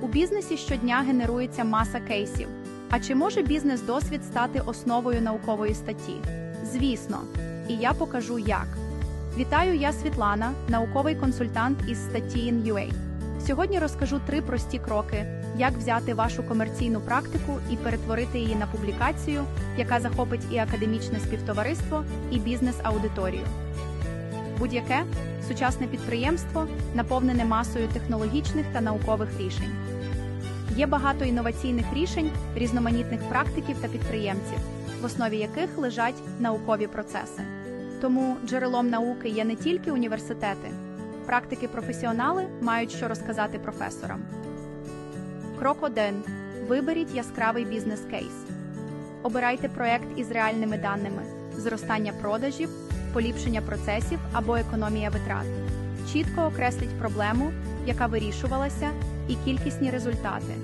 У бізнесі щодня генерується маса кейсів. А чи може бізнес-досвід стати основою наукової статті? Звісно, і я покажу як. Вітаю, я Світлана, науковий консультант із статті InUA. Сьогодні розкажу три прості кроки, як взяти вашу комерційну практику і перетворити її на публікацію, яка захопить і академічне співтовариство, і бізнес-аудиторію. Будь-яке сучасне підприємство наповнене масою технологічних та наукових рішень. Є багато інноваційних рішень, різноманітних практиків та підприємців, в основі яких лежать наукові процеси. Тому джерелом науки є не тільки університети, практики-професіонали мають що розказати професорам. Крок 1. Виберіть яскравий бізнес-кейс. Обирайте проект із реальними даними: зростання продажів, поліпшення процесів або економія витрат. Чітко окресліть проблему, яка вирішувалася, і кількісні результати.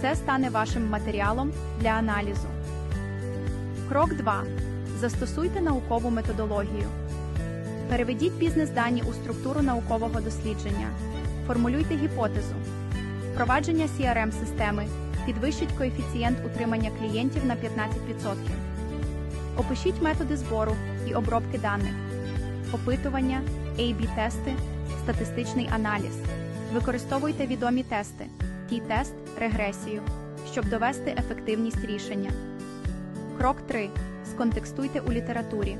Це стане вашим матеріалом для аналізу. Крок 2. Застосуйте наукову методологію. Переведіть бізнес-дані у структуру наукового дослідження. Формулюйте гіпотезу. Впровадження CRM-системи підвищить коефіцієнт утримання клієнтів на 15%. Опишіть методи збору і обробки даних, опитування, A-B-тести, статистичний аналіз. Використовуйте відомі тести, T-тест, регресію, щоб довести ефективність рішення. Крок 3. Сконтекстуйте у літературі.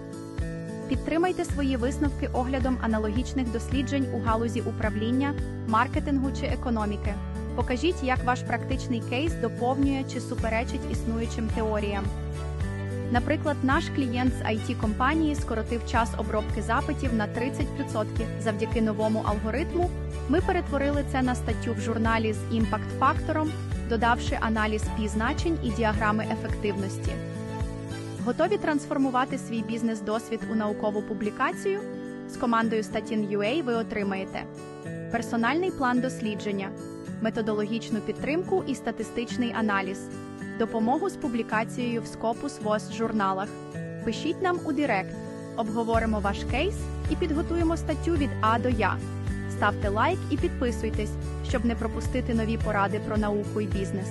Підтримайте свої висновки оглядом аналогічних досліджень у галузі управління, маркетингу чи економіки. Покажіть, як ваш практичний кейс доповнює чи суперечить існуючим теоріям. Наприклад, наш клієнт з it компанії скоротив час обробки запитів на 30% завдяки новому алгоритму. Ми перетворили це на статтю в журналі з імпакт-фактором, додавши аналіз пі-значень і діаграми ефективності. Готові трансформувати свій бізнес-досвід у наукову публікацію? З командою Statin.ua ви отримаєте персональний план дослідження, методологічну підтримку і статистичний аналіз, допомогу з публікацією в Scopus ВОЗ журналах. Пишіть нам у Директ, обговоримо ваш кейс і підготуємо статтю від А до Я. Ставте лайк і підписуйтесь, щоб не пропустити нові поради про науку і бізнес.